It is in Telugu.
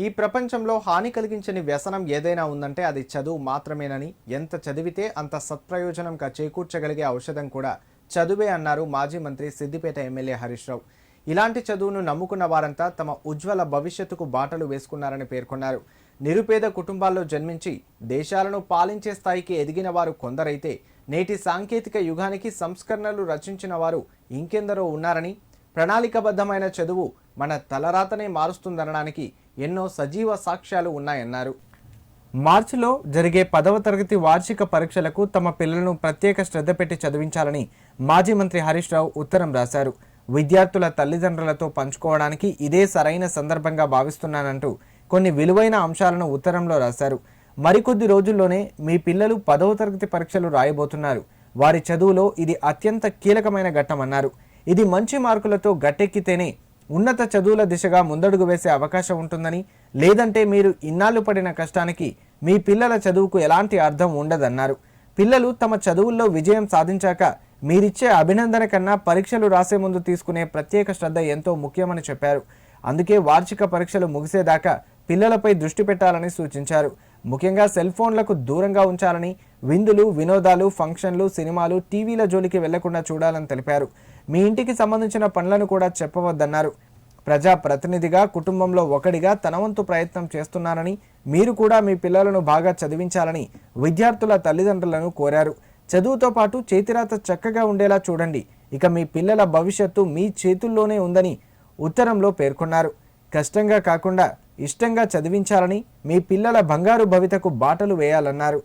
ఈ ప్రపంచంలో హాని కలిగించని వ్యసనం ఏదైనా ఉందంటే అది చదువు మాత్రమేనని. ఎంత చదివితే అంత సత్ప్రయోజనం చేకూర్చగలిగే ఔషధం కూడా చదువే అన్నారు మాజీ మంత్రి సిద్దిపేట ఎమ్మెల్యే హరీష్ రావు. ఇలాంటి చదువును నమ్ముకున్న వారంతా తమ ఉజ్వల భవిష్యత్తుకు బాటలు వేసుకున్నారని పేర్కొన్నారు. నిరుపేద కుటుంబాల్లో జన్మించి దేశాలను పాలించే స్థాయికి ఎదిగిన వారు కొందరైతే నేటి సాంకేతిక యుగానికి సంస్కరణలు రచించిన వారు ఇంకెందరో ఉన్నారని ప్రణాళికబద్ధమైన చదువు మన తలరాతనే మారుస్తుందనడానికి ఎన్నో సజీవ సాక్ష్యాలు ఉన్నాయన్నారు. మార్చిలో జరిగే పదవ తరగతి వార్షిక పరీక్షలకు తమ పిల్లలను ప్రత్యేక శ్రద్ధ పెట్టి చదివించాలని మాజీ మంత్రి హరీష్ రావు ఉత్తరం రాశారు. విద్యార్థుల తల్లిదండ్రులతో పంచుకోవడానికి ఇదే సరైన సందర్భంగా భావిస్తున్నానంటూ కొన్ని విలువైన అంశాలను ఉత్తరంలో రాశారు. మరికొద్ది రోజుల్లోనే మీ పిల్లలు పదవ తరగతి పరీక్షలు రాయబోతున్నారు. వారి చదువులో ఇది అత్యంత కీలకమైన ఘట్టమన్నారు. ఇది మంచి మార్కులతో గట్టెక్కితేనే ఉన్నత చదువుల దిశగా ముందడుగు వేసే అవకాశం ఉంటుందని లేదంటే మీరు ఇన్నాళ్ళు పడిన కష్టానికి మీ పిల్లల చదువుకు ఎలాంటి అర్థం ఉండదన్నారు. పిల్లలు తమ చదువుల్లో విజయం సాధించాక మీరిచ్చే అభినందన కన్నా పరీక్షలు రాసే ముందు తీసుకునే ప్రత్యేక శ్రద్ధ ఎంతో ముఖ్యమని చెప్పారు. అందుకే వార్షిక పరీక్షలు ముగిసేదాకా పిల్లలపై దృష్టి పెట్టాలని సూచించారు. ముఖ్యంగా సెల్ ఫోన్లకు దూరంగా ఉంచాలని విందులు వినోదాలు ఫంక్షన్లు సినిమాలు టీవీల జోలికి వెళ్ళకుండా చూడాలని తెలిపారు. మీ ఇంటికి సంబంధించిన పనులను కూడా చెప్పవద్దన్నారు. ప్రజా ప్రతినిధిగా కుటుంబంలో ఒకడిగా తనవంతు ప్రయత్నం చేస్తున్నానని మీరు కూడా మీ పిల్లలను బాగా చదివించాలని విద్యార్థుల తల్లిదండ్రులను కోరారు. చదువుతో పాటు చేతిరాత చక్కగా ఉండేలా చూడండి. ఇక మీ పిల్లల భవిష్యత్తు మీ చేతుల్లోనే ఉందని ఉత్తరంలో పేర్కొన్నారు. కష్టంగా కాకుండా ఇష్టంగా చదివించాలని మీ పిల్లల బంగారు భవితకు బాటలు వేయాలన్నారు.